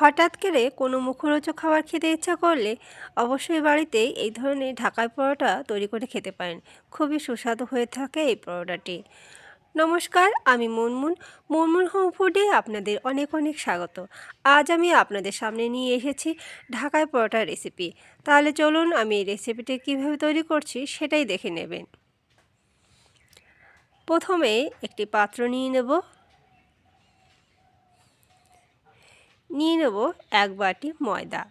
হঠাৎ করে কোনো মুখরোচক খাবার খেতে ইচ্ছা করলে অবশ্যই বাড়িতেই এই ধরনের ঢাকাই পরোটা তৈরি করে খেতে পারেন। খুবই সুস্বাদু হয়ে থাকে এই পরোটাটি। নমস্কার, আমি মুনমুন। মুনমুন হোম ফুডে আপনাদের অনেক অনেক স্বাগত। আজ আমি আপনাদের সামনে নিয়ে এসেছি ঢাকাই পরোটার রেসিপি তাহলে চলুন আমি এই রেসিপিটি কীভাবে তৈরি করছি সেটাই দেখে নেবেন। প্রথমে একটি পাত্র নিয়ে নেব। নিয়ে নেব এক বাটি ময়দা।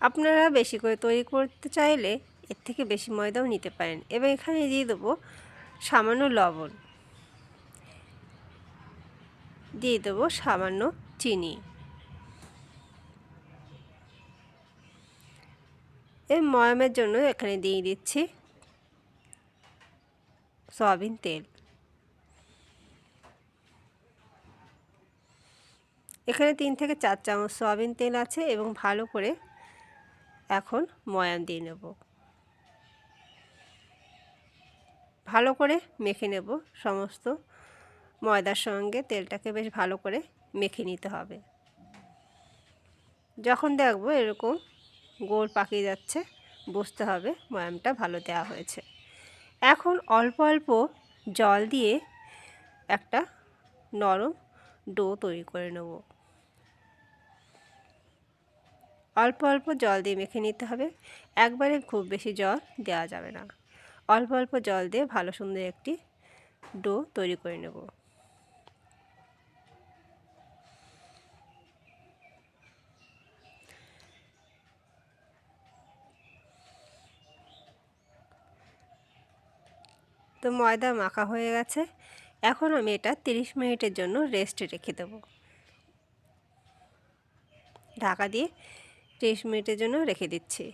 আপনারা বেশি করে তৈরি করতে চাইলে এর থেকে বেশি ময়দাও নিতে পারেন। এবার এখানে দিয়ে দেবো সামান্য লবণ। দিয়ে দেবো সামান্য চিনি। এই ময়ামের জন্য এখানে দিয়ে দিচ্ছি সয়াবিন তেল। এখানে তিন থেকে চার চামচ সয়াবিন তেল আছে এবং ভালো করে এখন ময়াম দিয়ে নেব। ভালো করে মেখে নেব, সমস্ত ময়দার সঙ্গে তেলটাকে বেশ ভালো করে মেখে নিতে হবে। যখন দেখব এরকম গোল পাকিয়ে যাচ্ছে। বুঝতে হবে। ময়ামটা ভালো দেওয়া হয়েছে। এখন অল্প অল্প জল দিয়ে একটা নরম ডো তৈরি করে নেব। অল্প অল্প জল দিয়ে মেখে নিতে হবে। একবারে খুব বেশি জল দেওয়া যাবে না। অল্প অল্প জল দিয়ে ভালো সুন্দর একটি ডো তৈরি করে নেব। তো ময়দা মাখা হয়ে গেছে। এখন আমি এটা 30 মিনিটের জন্য রেস্টে রেখে দেবো। ঢাকা দিয়ে 30 মিনিটের জন্য রেখে দিচ্ছি।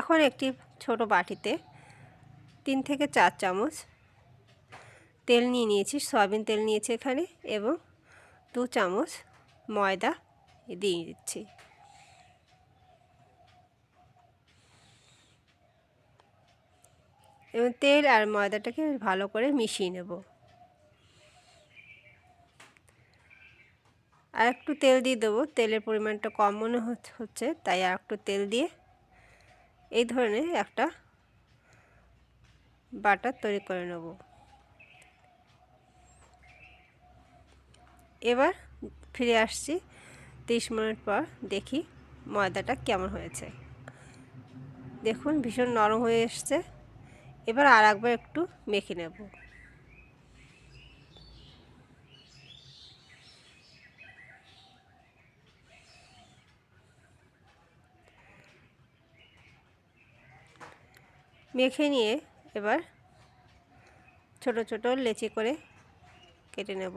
এখন একটি ছোট বাটিতে তিন থেকে চার চামচ তেল নিয়ে নিয়েছি, সয়াবিন তেল নিয়েছি এখানে, এবং দু চামচ ময়দা দিয়ে দিচ্ছি। এবং তেল আর ময়দাটাকে ভালো করে মিশিয়ে নেব। আর একটু তেল দিয়ে দেবো, তেলের পরিমাণটা কম মনে হচ্ছে তাই আর একটু তেল দিয়ে এই ধরনের একটা বাটার তৈরি করে নেব। এবার ফিরে আসছি তিরিশ মিনিট পর দেখি ময়দাটা কেমন হয়েছে। দেখুন, ভীষণ নরম হয়ে এসছে। এবার আর একবার একটু মেখে নেব। মেখে নিয়ে এবার ছোট ছোট লেচি করে কেটে নেব।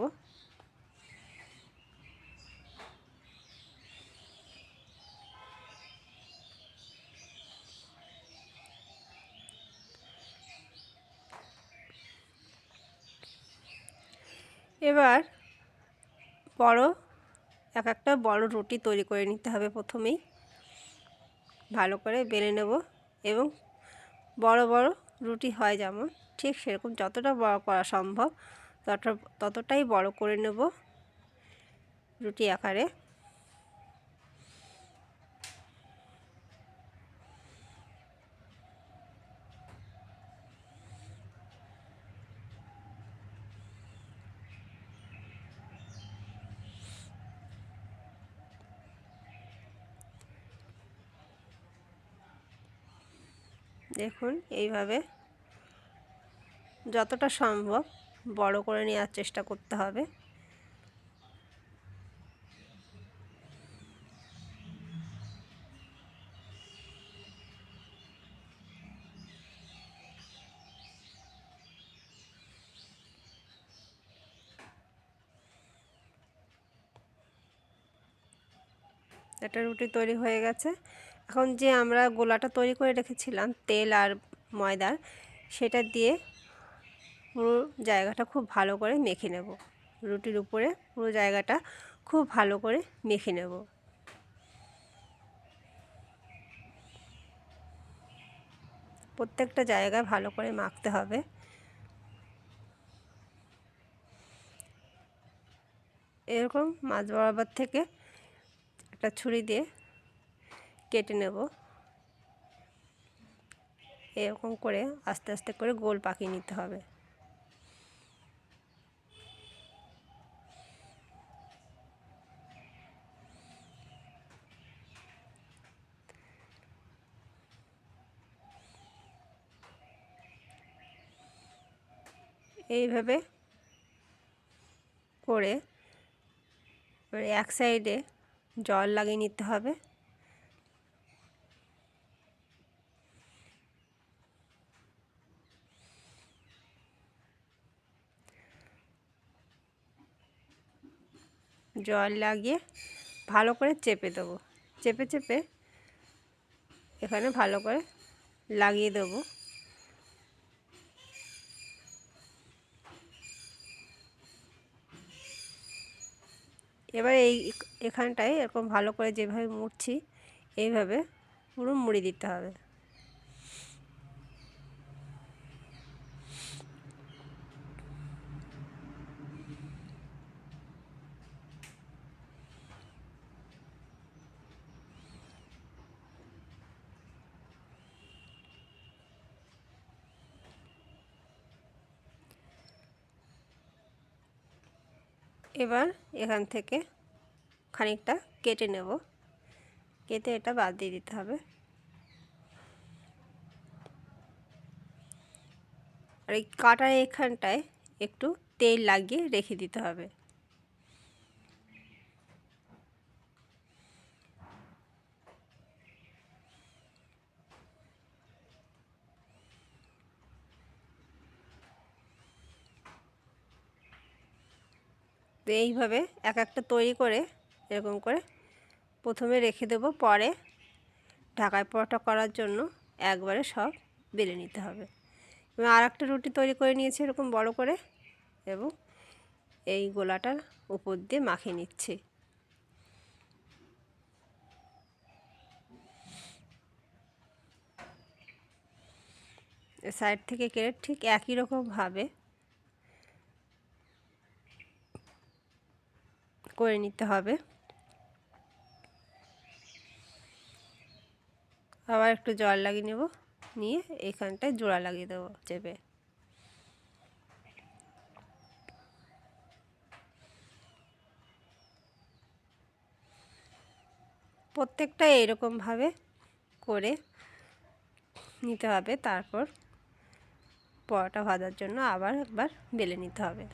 এবার বড়, এক একটা বড় রুটি তৈরি করে নিতে হবে প্রথমেই। ভালো করে বেলে নেব এবং বড় বড় রুটি হয় যেমন, ঠিক সেরকম যতটা বড় করা সম্ভব তত ততটাই বড় করে নেব রুটি আকারে। দেখুন, এইভাবে যতটা সম্ভব বড় করে নেওয়ার চেষ্টা করতে হবে। একটা রুটি তৈরি হয়ে গেছে। এখন যে আমরা গোলাটা তৈরি করে রেখেছিলাম, তেল আর ময়দার, সেটা দিয়ে পুরো জায়গাটা খুব ভালো করে মেখে নেব। রুটির উপরে পুরো জায়গাটা খুব ভালো করে মেখে নেব। প্রত্যেকটা জায়গায় ভালো করে মাখতে হবে। এরকম মাছ বরাবর থেকে একটা ছুরি দিয়ে কেটে নেব। এরকম করে আস্তে আস্তে করে গোল পাকিয়ে নিতে হবে। এইভাবে করে এক সাইডে জল লাগিয়ে নিতে হবে। জল লাগিয়ে ভালো করে চেপে দেবো। চেপে চেপে এখানে ভালো করে লাগিয়ে দেবো। এবার এই এখানটায় এরকম ভালো করে যেভাবে মুড়ছি, এইভাবে পুরো মুড়ি দিতে হবে। এবার এখান থেকে খানিকটা কেটে নেব। কেটে এটা বাদ দিয়ে দিতে হবে। আর এই কাটার এখানটায় একটু তেল লাগিয়ে রেখে দিতে হবে। তো এইভাবে এক একটা তৈরি করে এরকম করে প্রথমে রেখে দেব। পরে ঢাকায় পরোটা করার জন্য একবারে সব বেলে নিতে হবে। এবং আর একটা রুটি তৈরি করে নিয়েছি এরকম বড় করে এবং এই গোলাটার উপর দিয়ে মাখিয়ে নিচ্ছি। সাইড থেকে কেটে ঠিক একই রকমভাবে করে নিতে হবে। আবার একটু জল লাগিয়ে নেব, নিয়ে এখানটায় জোড়া লাগিয়ে দেবো চেপে। প্রত্যেকটা এরকমভাবে করে নিতে হবে, তারপর পরোটা ভাজার জন্য আবার একবার বেলে নিতে হবে।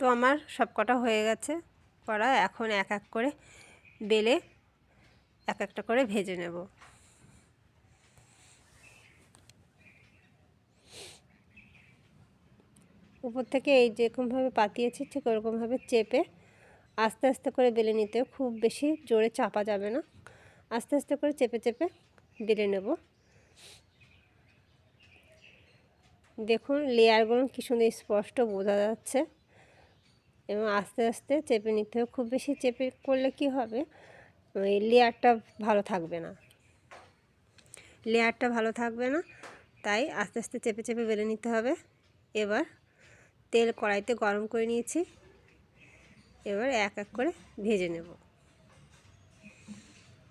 তো আমার সব কটা হয়ে গেছে। করা এখন এক এক করে বেলে এক একটা করে ভেজে নেব। উপর থেকে এই যেরকমভাবে পাতিয়েছি, ঠিক ওরকমভাবে চেপে আস্তে আস্তে করে বেলে নিতে খুব বেশি জোরে চাপা যাবে না। আস্তে আস্তে করে চেপে চেপে বেলে নেব। দেখুন লেয়ারগুলো কী সুন্দর স্পষ্ট বোঝা যাচ্ছে। এবং আস্তে আস্তে চেপে নিতে হবে। খুব বেশি চেপে করলে কি হবে? ওই লেয়ারটা ভালো থাকবে না। লেয়ারটা ভালো থাকবে না, তাই আস্তে আস্তে চেপে চেপে বেলে নিতে হবে। এবার তেল কড়াইতে গরম করে নিয়েছি। এবার এক এক করে ভেজে নেব।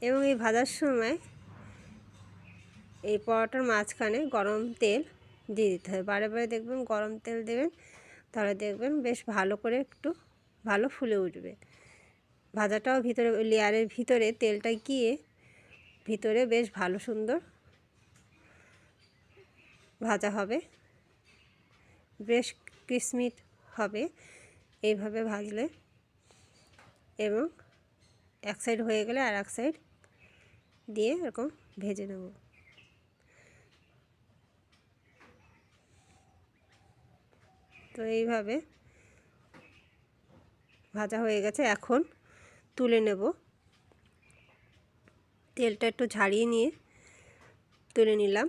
এবং এই ভাজার সময় এই পরোটার মাঝখানে গরম তেল দিয়ে দিতে হবে। বারে বারে দেখবেন গরম তেল দেবেন তাহলে দেখবেন বেশ ভালো করে একটু ভালো ফুলে উঠবে। ভাজাটাও ভিতরে লেয়ারের ভিতরে তেলটা গিয়ে ভিতরে বেশ ভালো সুন্দর ভাজা হবে। বেশ ক্রিসমিট হবে। এইভাবে ভাজলে এবং এক সাইড হয়ে গেলে আর এক সাইড দিয়ে এরকম ভেজে নেব। তো এইভাবে ভাজা হয়ে গেছে। এখন তুলে নেব। তেলটা একটু ঝাড়িয়ে নিয়ে তুলে নিলাম।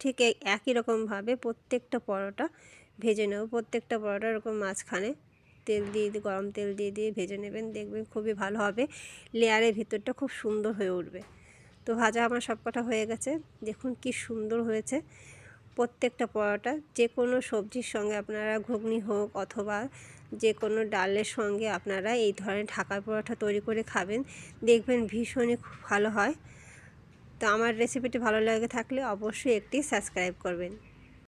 ঠিক একই রকমভাবে প্রত্যেকটা পরোটা ভেজে নেব। প্রত্যেকটা পরোটা এরকম মাঝখানে তেল দিয়ে দিয়ে গরম তেল দিয়ে দিয়ে ভেজে নেবেন। দেখবেন খুবই ভালো হবে। লেয়ারের ভিতরটা খুব সুন্দর হয়ে উঠবে। তো ভাজা আমার সব কটা হয়ে গেছে। দেখুন কি সুন্দর হয়েছে। প্রত্যেকটা পরোটা যে কোনো সবজির সঙ্গে আপনারা ঘুগনি হোক অথবা যে কোনো ডালের সঙ্গে আপনারা এই ধরনের ঢাকার পরোটা তৈরি করে খাবেন। দেখবেন ভীষণই খুব ভালো হয়। তো আমার রেসিপিটি ভালো লাগে থাকলে অবশ্যই একটি সাবস্ক্রাইব করবেন।